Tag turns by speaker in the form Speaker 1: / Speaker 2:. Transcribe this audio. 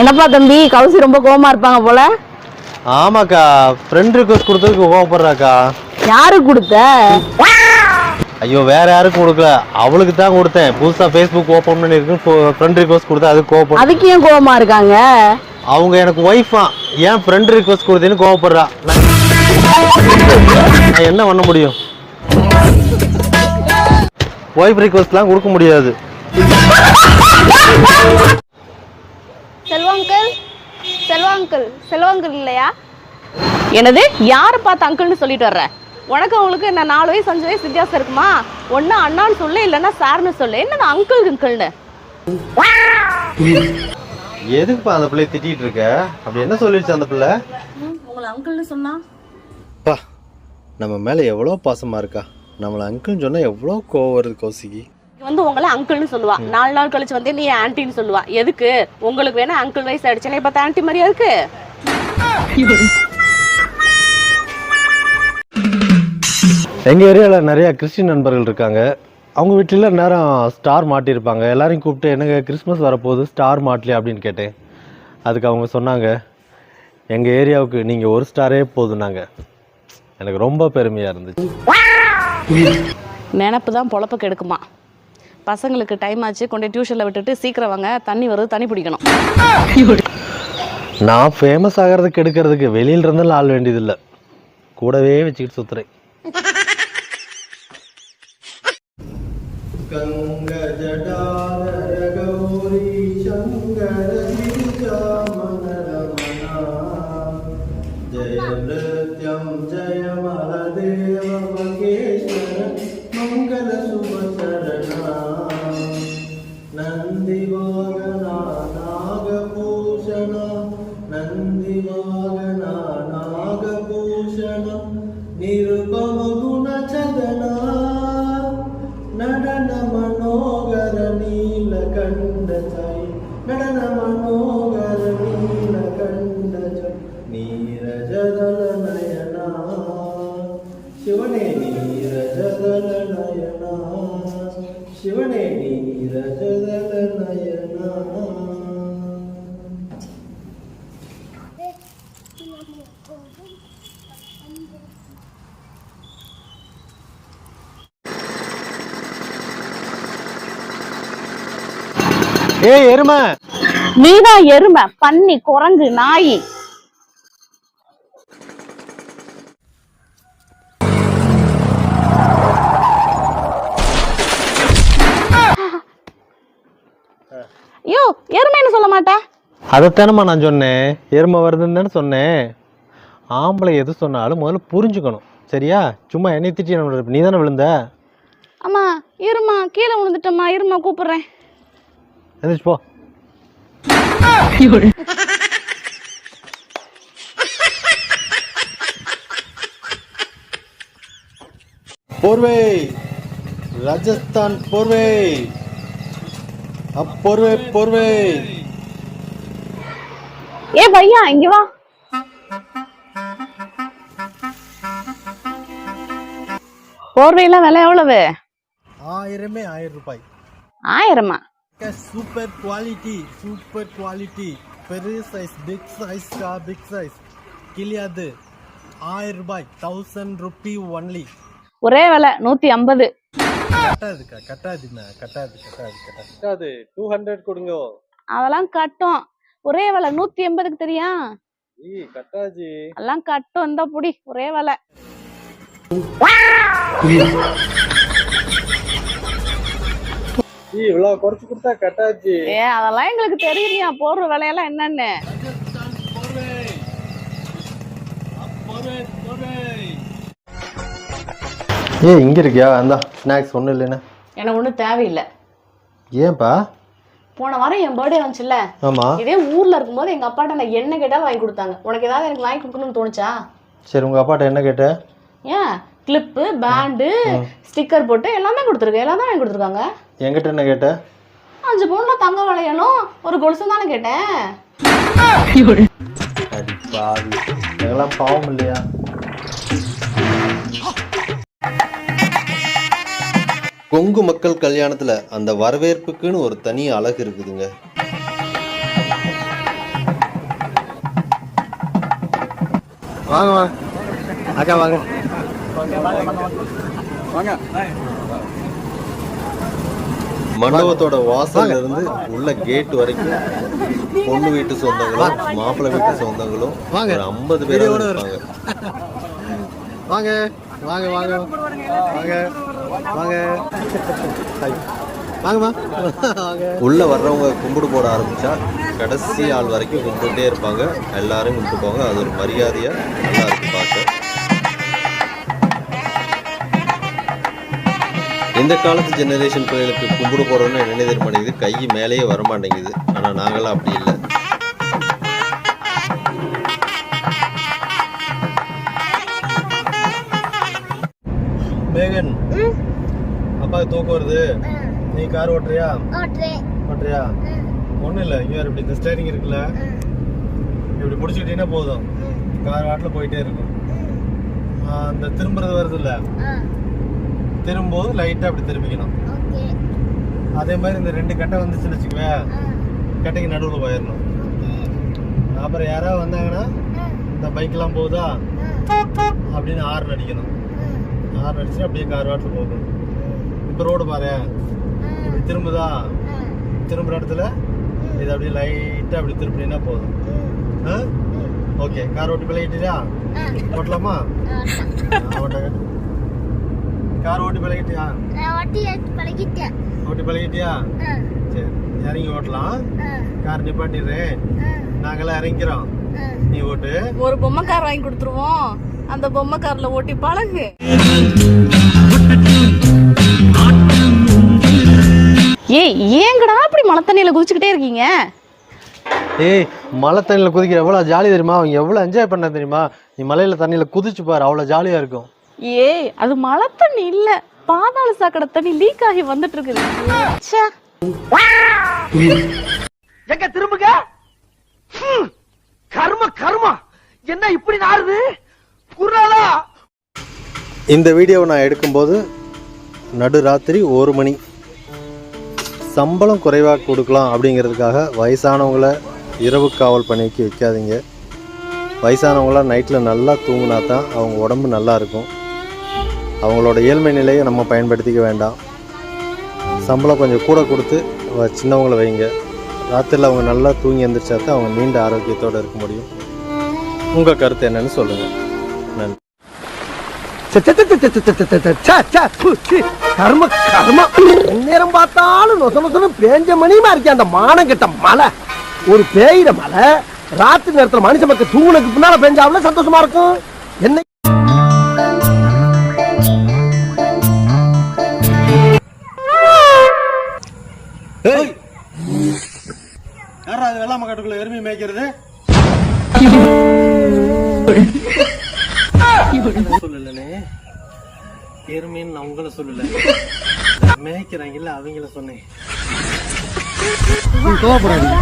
Speaker 1: என்னப்பா தம்பி கௌசி ரொம்ப கோவமா இருப்பாங்க போல?
Speaker 2: ஆமாக்கா ஃப்ரெண்ட் ரிக்வஸ்ட் கொடுத்ததுக்கு கோவப்படுறாக்கா.
Speaker 1: யாருக்கு கொடுத்த?
Speaker 2: ஐயோ வேற யாருக்கும் கொடுக்கல. அவளுக்கு தான் கொடுத்தேன். புதுசா ஃபேஸ்புக் ஓப்பன் பண்ணிருக்கு ஃப்ரெண்ட் ரிக்வஸ்ட் கொடுத்தா அது கோவப்படும்
Speaker 1: அதுக்கு ஏன் கோவமா இருக்காங்க?
Speaker 2: அவங்க எனக்கு ஒய்ஃபா ஏன் ஃப்ரெண்ட் ரிக்வஸ்ட் கொடுத்தேன்னு கோவப்படுறா. நான் என்ன பண்ண முடியும்? ஒய்ஃப் ரிக்வஸ்ட்லாம் கொடுக்க முடியாது.
Speaker 3: செல்வாங்கல் செல்வாங்கல் இல்லையா?
Speaker 1: என்னது? யாரை பார்த்து அங்கிள்னு சொல்லிட்டு வர்ற? உனக்கு அவங்களுக்கு என்ன நாலு வயசு அஞ்சு வயசு வித்தியாசம் இருக்குமா? ஒன்னு அண்ணான்னு சொல்லு இல்லைன்னா சார்னு சொல்லு. என்ன அங்கிள் அங்கிள்னு?
Speaker 2: எதுக்குப்பா அந்த பிள்ளைய திட்டிட்டு இருக்க? அப்படி என்ன சொல்லிடுச்சு அந்த பிள்ளை?
Speaker 1: உங்களை அங்கிள்னு சொன்னா?
Speaker 2: பா நம்ம மேல எவ்வளோ பாசமா இருக்கா? நம்மள அங்கிள்னு சொன்னா எவ்வளோ கோவம் வருது கௌசிக்கு
Speaker 1: வந்து உங்களை அங்கிள்னு சொல்லுவா. நாலு நாள் கழிச்சு வந்து நீ ஆன்ட்டின்னு சொல்லுவா. எதுக்கு? உங்களுக்கு வேணா அங்கிள் வயசு ஆயிடுச்சுன்னா இப்ப ஆன்ட்டி மாதிரியா இருக்கு?
Speaker 2: எங்க ஏரியால நிறைய கிறிஸ்டின் நண்பர்கள் இருக்காங்க. அவங்க வீட்டில நேரம் ஸ்டார் மாட்டியிருப்பாங்க. எல்லாரையும் கூப்பிட்டு என்னங்க கிறிஸ்மஸ் வரப்போகுது? ஸ்டார் மாட்டலையா? அப்படின்னு கேட்டேன். அதுக்கு அவங்க சொன்னாங்க எங்கள் ஏரியாவுக்கு நீங்கள் ஒரு ஸ்டாரே போதுனாங்க எனக்கு ரொம்ப பெருமையாக இருந்துச்சு.
Speaker 1: நினப்பு தான் பொழப்ப கெடுக்குமா பசங்களுக்கு டைம் ஆச்சு. கொண்டு டியூஷனில் விட்டுட்டு சீக்கிரம் வாங்க. தண்ணி வருது தண்ணி பிடிக்கணும்.
Speaker 2: நான் ஃபேமஸ் ஆகிறதுக்கு எடுக்கிறதுக்கு வெளியில இருந்தெல்லாம் ஆள் வேண்டியதில்லை. கூடவே வச்சுக்கிட்டு சுத்துறேன். கங்க ஜடாதர நிருபம குணச்சதன நடன மனோகர நீலகண்ட சாய் நடன மனோகர நீலகண்ட சாய் நீரஜதல நயனா சிவனே நீரஜதல நயனா சிவனே நீரஜதல நயனா ஏய் எருமை.
Speaker 1: நீதான் எருமை பன்னி குரங்கு நாய். ஐயோ எருமைன்னு சொல்ல மாட்டேன்
Speaker 2: அதைத்தானம்மா நான் சொன்னேன். எருமை வருதுன்னு தானே சொன்னேன். ஆம்பளை எது சொன்னாலும் முதல்ல புரிஞ்சுக்கணும். சரியா? சும்மா என்னை திட்டி நீ தானே விழுந்த?
Speaker 1: அம்மா இருமா கீழே விழுந்துட்டம்மா. இருமா கூப்பிடுறேன்.
Speaker 2: எந்திரிச்சு போ. போர்வை. ராஜஸ்தான் போர்வை. அப்போர்வை போர்வை.
Speaker 1: ஏ பையா இங்க வா. போர்வையெல்லாம் விலை எவ்வளவு?
Speaker 2: ஆயிரமே ஆயிரம் ரூபாய்.
Speaker 1: ஆயிரமா?
Speaker 2: சூப்பர் குவாலிட்டி சூப்பர் குவாலிட்டி பெரிய size big size big size கிளியாது ஆயிரம் ரூபாய் தௌசண்ட் ருபி ஒன்லி
Speaker 1: ஒரே விலை நூத்தி ஐம்பது.
Speaker 2: கட்டாதுக்கா கட்டாதுண்ணா கட்டாது கட்டாது கட்டாது. கட்டாது டூ ஹண்ட்ரட் கொடுங்க.
Speaker 1: அதெல்லாம் கட்டும். ஒரே விலை நூத்தி எண்பதுக்கு தெரியா?
Speaker 2: ஈ கட்டாஜி
Speaker 1: எல்லாம் கட்டும் இந்த புடி ஒரே விலை
Speaker 2: ஈ இவ்வளவு குறைச்சு கொடுத்தா கட்டாஜி
Speaker 1: ஏ அதெல்லாம் எங்களுக்கு தெரியலையா போடுற விலையெல்லாம் என்னன்னு.
Speaker 2: ஏ இங்க இருக்கியா? அந்த ஸ்நாக்ஸ் ஒன்றும் இல்லைண்ணா.
Speaker 1: எனக்கு ஒன்றும் தேவையில்லை.
Speaker 2: ஏன்பா?
Speaker 1: போன வாரம் என் பர்த்டே வந்துச்சுல்ல?
Speaker 2: ஆமா.
Speaker 1: இதே ஊர்ல இருக்கும்போது எங்க அப்பாட்ட நான் என்ன கேட்டாலும் வாங்கி கொடுத்தாங்க. உனக்கு ஏதாவது எனக்கு வாங்கி கொடுக்கணும்னு தோணுச்சா?
Speaker 2: சரி உங்க அப்பாட்ட என்ன கேட்ட?
Speaker 1: ஏன்? கிளிப்பு பேண்டு ஸ்டிக்கர் போட்டு எல்லாமே கொடுத்துருக்கேன் எல்லாமே வாங்கி கொடுத்துருக்காங்க.
Speaker 2: என்கிட்ட என்ன கேட்ட?
Speaker 1: அஞ்சு பவுனில் தங்க வளையலும் ஒரு கொலுசும் தானே கேட்டேன்.
Speaker 2: அடி பாவி. இதெல்லாம் பாவம் இல்லையா? கொங்கு மக்கள் கல்யாணத்தில் அந்த வரவேற்புக்குன்னு ஒரு தனி அழகு இருக்குதுங்க. வாங்க வாங்க. அக்கா வாங்க. வாங்க.
Speaker 4: மண்டபத்தோட வாசல்ல இருந்து உள்ள கேட் வரைக்கும் பொண்ணு வீட்டு சொந்தங்களும் மாப்பிள்ளை வீட்டு சொந்தங்களும்
Speaker 2: வாங்க.
Speaker 4: ஐம்பது பேர் இருப்பாங்க.
Speaker 2: வாங்க வாங்க வாங்க. வாங்க வாங்க. வாங்கம்மா. வாங்க.
Speaker 4: உள்ள வர்றவங்க கும்பிடு போட ஆரம்பிச்சா கடைசி ஆள் வரைக்கும் கும்பிட்டுட்டே இருப்பாங்க. எல்லாரும் கும்பிட்டு போவாங்க அது ஒரு மரியாதையா நல்லா இந்த காலத்து ஜெனரேஷன் பிள்ளைகளுக்கு கும்பிடு போடுறோம்னு என்ன தெரிய மாட்டேங்குது கை மேலேயே வர மாட்டேங்குது ஆனா நாங்களாம் அப்படி இல்லை.
Speaker 2: மேகன் அப்பாவுக்கு தூக்கம் வருது. நீ கார் ஓட்டுறியா? ஓட்டுறியா? ஒன்றும் இல்லை. இங்கே இப்படி இந்த ஸ்டேரிங் இருக்குல்ல. இப்படி பிடிச்சிக்கிட்டீங்கன்னா போதும். கார் வாட்டில் போயிட்டே இருக்கும். அந்த திரும்புறது வருதுல்ல. திரும்பும்போது லைட்டாக அப்படி திரும்பிக்கணும். அதே மாதிரி இந்த ரெண்டு கட்டை வந்துச்சுன்னு வச்சுக்குவே கட்டைக்கு நடுவில் போயிடணும். அப்புறம் யாராவது வந்தாங்கன்னா இந்த பைக்கெலாம் போகுதா? அப்படின்னு ஆறு அடிக்கணும். ஆறு அடிச்சு அப்படியே கார் வாட்டில் போகணும். இப்போ ரோடு பாரு. இப்படி திரும்புதா? திரும்புற இடத்துல இது அப்படியே லைட்டாக அப்படி திருப்பினீங்கன்னா போதும். ஓகே கார் ஓட்டி பழகிட்டியா ஓட்டலாமா? ஓட்ட கார் ஓட்டி பழகிட்டியா? ஓட்டி பழகிட்டியா? சரி இறங்கி ஓட்டலாம். கார் நிப்பாட்டிடுறேன் நாங்களாம் இறங்கிக்கிறோம் நீ ஓட்டு.
Speaker 1: ஒரு பொம்மை கார் வாங்கி கொடுத்துருவோம். அந்த பொம்மை கார்ல ஓட்டி பழகு. ஏய் ஏங்கடா அப்படி மழை தண்ணியில குதிச்சுக்கிட்டே இருக்கீங்க?
Speaker 2: ஏய் மழை தண்ணியில் குதிக்க எவ்வளோ ஜாலி தெரியுமா? அவங்க எவ்வளோ என்ஜாய் பண்ண தெரியுமா? நீ மலையில் தண்ணியில் குதிச்சு பாரு அவ்வளோ ஜாலியாக இருக்கும்.
Speaker 1: ஏய் அது மழை தண்ணி இல்ல. பாதாள சாக்கடை தண்ணி லீக் ஆகி வந்துட்டு இருக்குது ச்சே.
Speaker 5: எங்க திரும்புங்க கர்ம கர்மா. என்ன இப்படி நாறுது? குர்ராலா
Speaker 2: இந்த வீடியோவை நான் எடுக்கும்போது நடுராத்திரி ஒரு மணி. சம்பளம் குறைவாக கொடுக்கலாம் அப்படிங்கிறதுக்காக வயசானவங்கள இரவு காவல் பணிக்கு வைக்காதீங்க. வயசானவங்களாம் நைட்டில் நல்லா தூங்கினா தான் அவங்க உடம்பு நல்லா இருக்கும். அவங்களோட ஏழ்மை நிலையை நம்ம பயன்படுத்திக்க வேண்டாம் சம்பளம் கொஞ்சம் கூட கொடுத்து சின்னவங்களை வைங்க ராத்திரியில் அவங்க நல்லா தூங்கி எழுந்திரிச்சா தான் அவங்க நீண்ட ஆரோக்கியத்தோடு இருக்க முடியும் உங்கள் கருத்து என்னன்னு சொல்லுங்கள் நன்றி
Speaker 5: கர்ம கர்மா நேரம் பார்த்தாலும் நொச நொசனு பேஞ்ச மணியுமா இருக்கே அந்த மானம் கிட்ட மலை ஒரு பேயிற மலை ராத்திரி நேரத்துல மனுஷ மக்கள் தூங்குனதுக்கு பின்னால் பெஞ்சாவில சந்தோஷமா இருக்கும் என்ன
Speaker 2: யாரா அது வெள்ளாம காட்டுக்குள்ள எருமை மேய்க்கிறது? சொல்லலனே எருமைன்னு நான் உங்களை சொல்லல. மேய்க்கிறாங்கல்ல அவங்கள சொன்னேன். கோவப்படாதீங்க.